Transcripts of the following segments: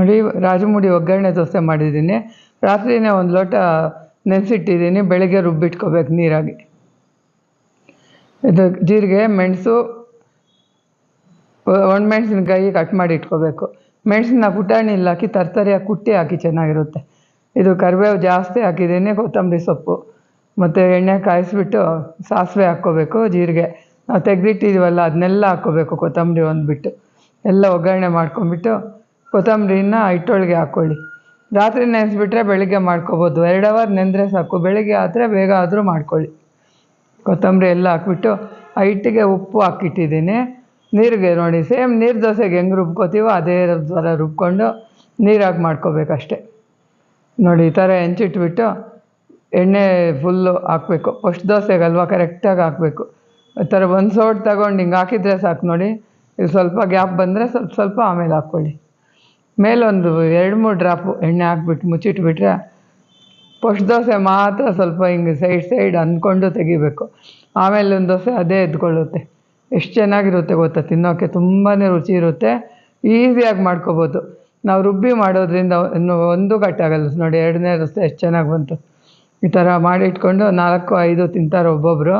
ನೋಡಿ, ರಾಜಮುಡಿ ಒಗ್ಗರಣೆ ದೋಸೆ ಮಾಡಿದ್ದೀನಿ. ರಾತ್ರಿನೇ ಒಂದು ಲೋಟ ನೆನೆಸಿಟ್ಟಿದ್ದೀನಿ. ಬೆಳಗ್ಗೆ ರುಬ್ಬಿಟ್ಕೋಬೇಕು ನೀರಾಗಿ. ಇದು ಜೀರಿಗೆ, ಮೆಣಸು ಒಣಮೆಣ್ಸಿನ್ಕಾಯಿ ಕಟ್ ಮಾಡಿ ಇಟ್ಕೋಬೇಕು. ಮೆಣಸಿನ ಪುಟಾಣಿಲಿ ಹಾಕಿ ತರ್ತರಿಯಾಗಿ ಕುಟ್ಟಿ ಹಾಕಿ ಚೆನ್ನಾಗಿರುತ್ತೆ. ಇದು ಕರಿಬೇವು ಜಾಸ್ತಿ ಹಾಕಿದ್ದೀನಿ, ಕೊತ್ತಂಬರಿ ಸೊಪ್ಪು. ಮತ್ತು ಎಣ್ಣೆ ಕಾಯಿಸ್ಬಿಟ್ಟು ಸಾಸಿವೆ ಹಾಕ್ಕೋಬೇಕು, ಜೀರಿಗೆ. ನಾವು ತೆಗೆದಿಟ್ಟಿದ್ದೀವಲ್ಲ ಅದನ್ನೆಲ್ಲ ಹಾಕ್ಕೋಬೇಕು, ಕೊತ್ತಂಬರಿ ಒಂದು ಬಿಟ್ಟು ಎಲ್ಲ ಒಗ್ಗರಣೆ ಮಾಡ್ಕೊಂಬಿಟ್ಟು ಕೊತ್ತಂಬರಿನ ಹಿಟ್ಟೊಳಗೆ ಹಾಕ್ಕೊಳ್ಳಿ ರಾತ್ರಿ ನೆನೆಸ್ಬಿಟ್ರೆ ಬೆಳಿಗ್ಗೆ ಮಾಡ್ಕೊಬೋದು. ಎರಡು ಅವರ್ ನೆಂದರೆ ಸಾಕು. ಬೆಳಿಗ್ಗೆ ಆದರೆ ಬೇಗ ಆದರೂ ಮಾಡ್ಕೊಳ್ಳಿ. ಕೊತ್ತಂಬರಿ ಎಲ್ಲ ಹಾಕ್ಬಿಟ್ಟು ಆ ಹಿಟ್ಟಿಗೆ ಉಪ್ಪು ಹಾಕಿಟ್ಟಿದ್ದೀನಿ. ನೀರಿಗೆ ನೋಡಿ, ಸೇಮ್ ನೀರು ದೋಸೆಗೆ ಹೆಂಗೆ ರುಬ್ಕೋತೀವೋ ಅದೇ ಥರ ರುಬ್ಕೊಂಡು ನೀರಾಗಿ ಮಾಡ್ಕೋಬೇಕಷ್ಟೆ. ನೋಡಿ, ಈ ಥರ ಹೆಂಚಿಟ್ಬಿಟ್ಟು ಎಣ್ಣೆ ಫುಲ್ಲು ಹಾಕಬೇಕು. ಫಸ್ಟ್ ದೋಸೆಗಲ್ವ? ಕರೆಕ್ಟಾಗಿ ಹಾಕಬೇಕು. ಈ ಥರ ಒಂದು ಸೋಟ್ ತಗೊಂಡು ಹಿಂಗೆ ಹಾಕಿದರೆ ಸಾಕು ನೋಡಿ. ಇಲ್ಲಿ ಸ್ವಲ್ಪ ಗ್ಯಾಪ್ ಬಂದರೆ ಸ್ವಲ್ಪ ಸ್ವಲ್ಪ ಆಮೇಲೆ ಹಾಕ್ಕೊಳ್ಳಿ. ಮೇಲೊಂದು ಎರಡು ಮೂರು ಡ್ರಾಪು ಎಣ್ಣೆ ಹಾಕ್ಬಿಟ್ಟು ಮುಚ್ಚಿಟ್ಬಿಟ್ರೆ ಫಸ್ಟ್ ದೋಸೆ ಮಾತ್ರ ಸ್ವಲ್ಪ ಹಿಂಗೆ ಸೈಡ್ ಸೈಡ್ ಅಂದ್ಕೊಂಡು ತೆಗಿಬೇಕು. ಆಮೇಲೆ ಒಂದು ದೋಸೆ ಅದೇ ಎದ್ಕೊಳ್ಳುತ್ತೆ. ಎಷ್ಟು ಚೆನ್ನಾಗಿರುತ್ತೆ ಗೊತ್ತಾ? ತಿನ್ನೋಕ್ಕೆ ತುಂಬಾ ರುಚಿ ಇರುತ್ತೆ. ಈಸಿಯಾಗಿ ಮಾಡ್ಕೋಬೋದು. ನಾವು ರುಬ್ಬಿ ಮಾಡೋದ್ರಿಂದ ಇನ್ನು ಒಂದು ಕಟ್ಟಾಗಲ್ಲ ನೋಡಿ, ಎರಡನೇ ದೋಸೆ ಎಷ್ಟು ಚೆನ್ನಾಗಿ ಬಂತು. ಈ ಥರ ಮಾಡಿಟ್ಕೊಂಡು ನಾಲ್ಕು, ಐದು ತಿಂತಾರೆ ಒಬ್ಬೊಬ್ಬರು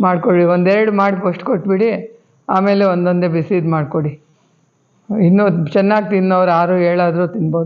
ಮಾಡ್ಕೊಳ್ಳಿ. ಒಂದೆರಡು ಮಾಡಿ ಫಸ್ಟ್ ಕೊಟ್ಬಿಡಿ. ಆಮೇಲೆ ಒಂದೊಂದೇ ಬಿಸಿದು ಮಾಡಿಕೊಡಿ. ಇನ್ನೂ ಚೆನ್ನಾಗಿ ತಿನ್ನೋರು ಆರು ಏಳಾದರೂ ತಿನ್ಬೋದು.